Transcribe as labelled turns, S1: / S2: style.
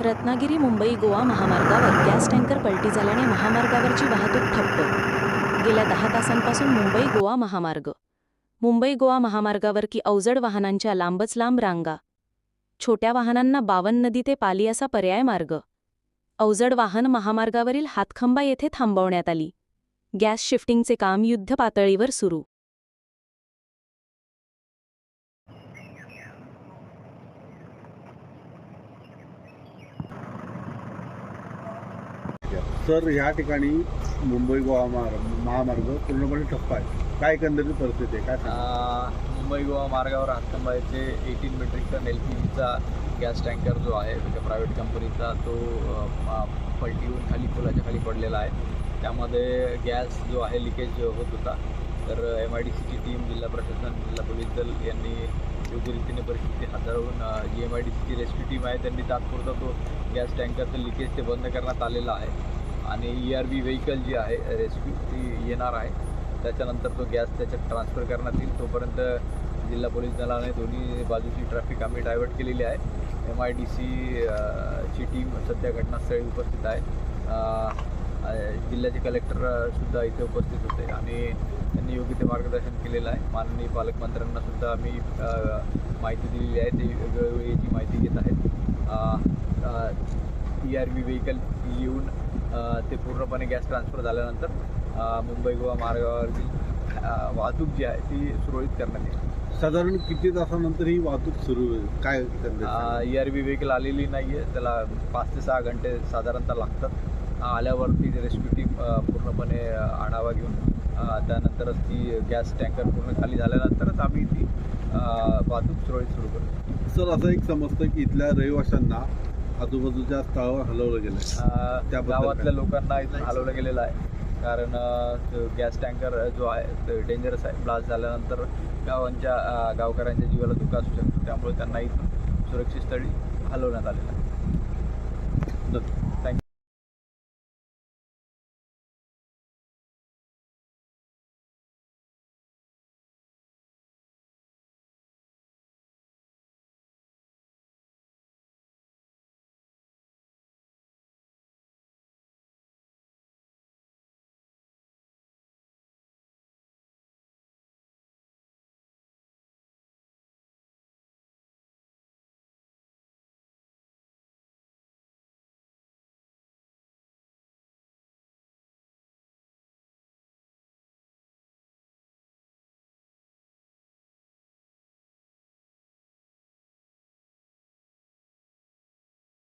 S1: रत्नागिरी मुंबई गोवा महामार्गावर gas tanker पलटी झाल्याने महामार्गावरची वाहतूक ठप्प. गेल्या दहा तासांपासून मुंबई गोवा महामार्ग. मुंबई गोवा महामार्गावर की अवजड वाहनांच्या लांबच लांब रांगा. छोट्या वाहनांना बावन नदी ते पाली असा पर्याय मार्ग. अवजड वाहन महामार्गावरील हातखंबा येथे थांबवण्यात आली. गॅस शिफ्टिंगचे काम युद्ध पातळीवर सुरू.
S2: सर ह्या ठिकाणी मुंबई गोवा महामार्ग महामार्ग पूर्णपणे ठप्प आहे काय एकंदरीत परिस्थिती आहे? काय सांगा
S3: मुंबई गोवा मार्गावर Hatkhamba eighteen metric ton L P जीचा गॅस टँकर जो आहे एका प्रायव्हेट कंपनीचा तो पलटीहून खाली पुलाच्या खाली पडलेला आहे. त्यामध्ये गॅस जो आहे लिकेज होत होता. तर एम आय डी सीची टीम जिल्हा प्रशासन जिल्हा पोलीस दल यांनी योग्य रीतीने परिस्थिती हाताळून जी एम आय डी सीची रेस्क्यू टीम आहे. त्यांनी तात्पुरता तो गॅस टँकरचं लिकेज ते बंद करण्यात आलेलं आहे. आणि ई आर बी व्हेकल जी आहे रेस्क्यू ती येणार आहे. त्याच्यानंतर तो गॅस त्याच्यात ट्रान्सफर करण्यात येईल. तोपर्यंत जिल्हा पोलीस दलाने दोन्ही बाजूची ट्रॅफिक आम्ही डायव्हर्ट केलेली आहे. एम आय डी सी ची टीम सध्या घटनास्थळी उपस्थित आहे. जिल्ह्याचे कलेक्टरसुद्धा इथे उपस्थित होते. आणि त्यांनी योग्य ते मार्गदर्शन केलेलं आहे. माननीय पालकमंत्र्यांनासुद्धा आम्ही माहिती दिलेली आहे. ते वेळोवेळी याची माहिती घेत आहेत. ई आर बी व्हेकल येऊन ते पूर्णपणे गॅस ट्रान्सफर झाल्यानंतर मुंबई गोवा मार्गावरची अ, वाहतूक जी आहे ती सुरळीत करण्यात येईल.
S2: साधारण किती तासानंतर ही वाहतूक सुरू होईल? काय?
S3: ई आर बी व्हेकल आलेली नाही आहे त्याला पाच ते सहा घंटे साधारणतः लागतात. आल्यावरती रेस्क्यू टीम पूर्णपणे आढावा घेऊन त्यानंतरच ती गॅस टँकर पूर्ण खाली झाल्यानंतरच आम्ही ती वाहतूक सुरळीत सुरू करू
S2: सर असं एक समजतं की इथल्या रहिवाशांना आजूबाजूच्या स्थळावर हलवलं गेलं त्याबद्दल
S3: गावातल्या? लोकांना इथून हलवलं गेलेलं आहे कारण तो गॅस टँकर जो आहे डेंजरस आहे ब्लास्ट झाल्यानंतर गावांच्या गावकऱ्यांच्या जीवाला धोका असू शकतो त्यामुळे त्यांना इथून सुरक्षित स्थळी हलवण्यात आलेलं आहे.